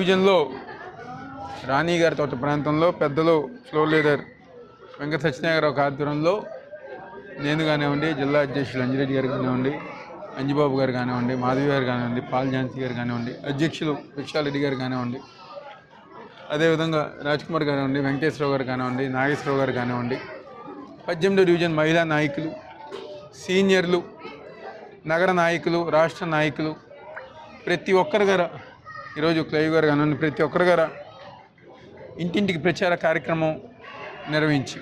డివిజన్లో రాణి గారి తోట ప్రాంతంలో పెద్దలు ఫ్లోర్ లీడర్ వెంకట సత్యనారాయణ ఆధ్వర్యంలో నేను కానివ్వండి జిల్లా అధ్యక్షులు అంజిరెడ్డి గారు కానివ్వండి అంజిబాబు గారు కానివ్వండి మాధవి గారు కానివ్వండి పాల్ ఝాన్సీ గారు కానివ్వండి అధ్యక్షులు విశాలరెడ్డి గారు కానివ్వండి అదేవిధంగా రాజ్ కుమార్ కానివ్వండి వెంకటేశ్వరరావు గారు కానివ్వండి నాగేశ్వరరావు గారు కానివ్వండి పద్దెనిమిదో డివిజన్ మహిళా నాయకులు సీనియర్లు నగర నాయకులు రాష్ట్ర నాయకులు ప్రతి ఒక్కరి గారు ఈరోజు క్లైవ్ గారు కానివ్వండి ప్రతి ఒక్కరి గారు ఇంటింటికి ప్రచార కార్యక్రమం నిర్వహించి.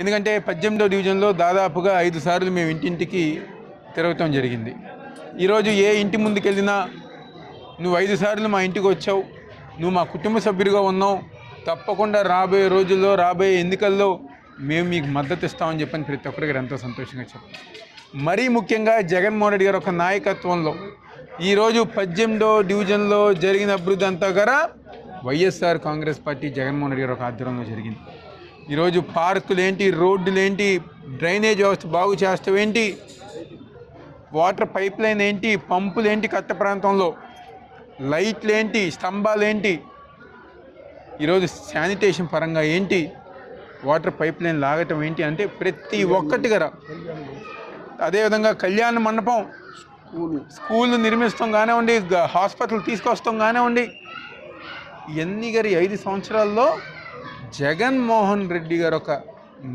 ఎందుకంటే పద్దెనిమిదో డివిజన్లో దాదాపుగా ఐదు సార్లు మేము ఇంటింటికి తిరగటం జరిగింది. ఈరోజు ఏ ఇంటి ముందుకు వెళ్ళినా నువ్వు ఐదు సార్లు మా ఇంటికి వచ్చావు నువ్వు మా కుటుంబ సభ్యుడిగా ఉన్నావు తప్పకుండా రాబోయే రోజుల్లో రాబోయే ఎన్నికల్లో మేము మీకు మద్దతు ఇస్తామని చెప్పని ప్రతి ఒక్కరికి ఎంతో సంతోషంగా చెప్పాం మరీ ముఖ్యంగా జగన్మోహన్ రెడ్డి గారి ఒక నాయకత్వంలో ఈరోజు పద్దెనిమిదో డివిజన్లో జరిగిన అభివృద్ధి అంతా కూడా YSR Congress party Jaganmohan Reddy గారు ఒక ఆధ్వర్యంలో జరిగింది. ఈరోజు పార్కులు ఏంటి రోడ్డులు ఏంటి డ్రైనేజ్ వ్యవస్థ బాగు చేస్తావు ఏంటి వాటర్ పైప్ లైన్ ఏంటి పంపులు ఏంటి కట్ట ప్రాంతంలో లైట్లు ఏంటి స్తంభాలు ఏంటి ఈరోజు శానిటేషన్ పరంగా ఏంటి వాటర్ పైప్ లైన్ లాగటం ఏంటి అంటే ప్రతి ఒక్కటి కదా అదేవిధంగా కళ్యాణ మండపం స్కూల్ నిర్మిస్తాం కానివ్వండి హాస్పిటల్ తీసుకొస్తాం కానివ్వండి ఎన్ని గారి ఐదు సంవత్సరాల్లో జగన్మోహన్ రెడ్డి గారు ఒక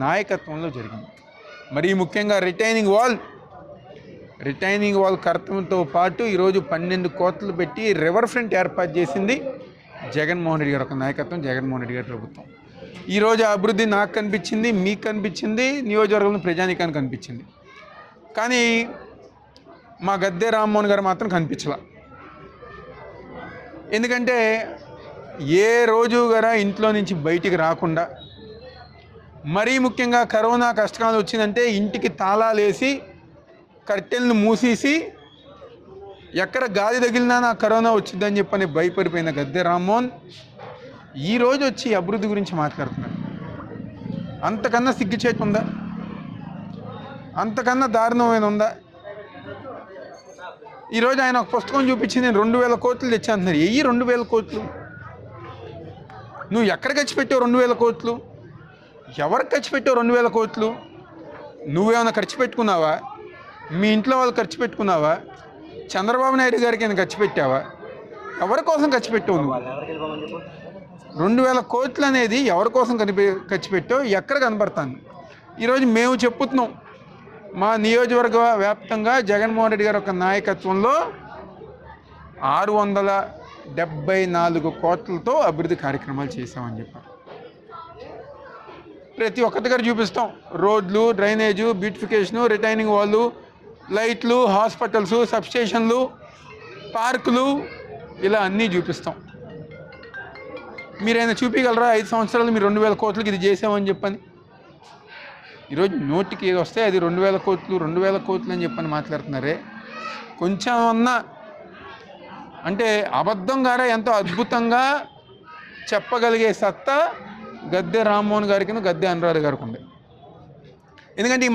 నాయకత్వంలో జరిగింది. మరి ముఖ్యంగా రిటైనింగ్ వాల్ రిటైనింగ్ వాల్ కర్తంతో పాటు ఈరోజు పన్నెండు కోట్లు పెట్టి రివర్ ఫ్రంట్ ఏర్పాటు చేసింది జగన్మోహన్ రెడ్డి గారు ఒక నాయకత్వం జగన్మోహన్ రెడ్డి గారి ప్రభుత్వం. ఈరోజు అభివృద్ధి నాకు కనిపించింది మీకు కనిపించింది నియోజకవర్గంలో ప్రజానికానికి కనిపించింది. కానీ మా గద్దె రామ్మోహన్ గారు మాత్రం కనిపించలా. ఎందుకంటే ఏ రోజు గారా ఇంట్లో నుంచి బయటికి రాకుండా మరీ ముఖ్యంగా కరోనా కష్టకాలం వచ్చిందంటే ఇంటికి తాళాలు వేసి కట్టెలను మూసేసి ఎక్కడ గాలి తగిలినా నా కరోనా వచ్చిందని చెప్పని భయపడిపోయిన గద్దె రామ్మోహన్ ఈరోజు వచ్చి అభివృద్ధి గురించి మాట్లాడుతున్నాడు. అంతకన్నా సిగ్గుచేటు ఉందా? అంతకన్నా దారుణమైన ఉందా? ఈరోజు ఆయన ఒక పుస్తకం చూపించి నేను రెండు వేల కోట్లు తెచ్చాను ఎయ్యి రెండు వేల కోట్లు? నువ్వు ఎక్కడ ఖర్చు పెట్టావు రెండు వేల కోట్లు? ఎవరికి ఖర్చు పెట్టావు రెండు వేల కోట్లు? నువ్వేమైనా ఖర్చు పెట్టుకున్నావా? మీ ఇంట్లో వాళ్ళు ఖర్చు పెట్టుకున్నావా? చంద్రబాబు నాయుడు గారికి ఏమైనా ఖర్చు పెట్టావా? ఎవరి కోసం ఖర్చు పెట్టావు నువ్వు? రెండు వేల కోట్లు అనేది ఎవరి కోసం కనిపి ఖర్చు పెట్టావు? ఎక్కడ కనబడతాను ఈరోజు మేము చెప్పుతున్నాం. మా నియోజకవర్గ వ్యాప్తంగా జగన్మోహన్ రెడ్డి గారి ఒక నాయకత్వంలో ఆరు వందల డెబ్బై నాలుగు కోట్లతో అభివృద్ధి కార్యక్రమాలు చేశామని చెప్పారు. ప్రతి ఒక్క దగ్గర చూపిస్తాం. రోడ్లు డ్రైనేజు బ్యూటిఫికేషను రిటైనింగ్ వాళ్ళు లైట్లు హాస్పిటల్స్ సబ్స్టేషన్లు పార్కులు ఇలా అన్నీ చూపిస్తాం. మీరైనా చూపించగలరా ఐదు సంవత్సరాలు మీరు రెండు వేల కోట్లకి ఇది చేసామని చెప్పని. ఈరోజు నోటికి ఏది వస్తే అది రెండు వేల కోట్లు రెండు వేల కోట్లు అని చెప్పని మాట్లాడుతున్నారే. కొంచెం అన్నా అంటే అబద్ధం గారా ఎంతో అద్భుతంగా చెప్పగలిగే సత్తా గద్దె రామ్మోహన్ గారికి గద్దె అనురాధ గారికి ఉంది. ఎందుకంటే ఈ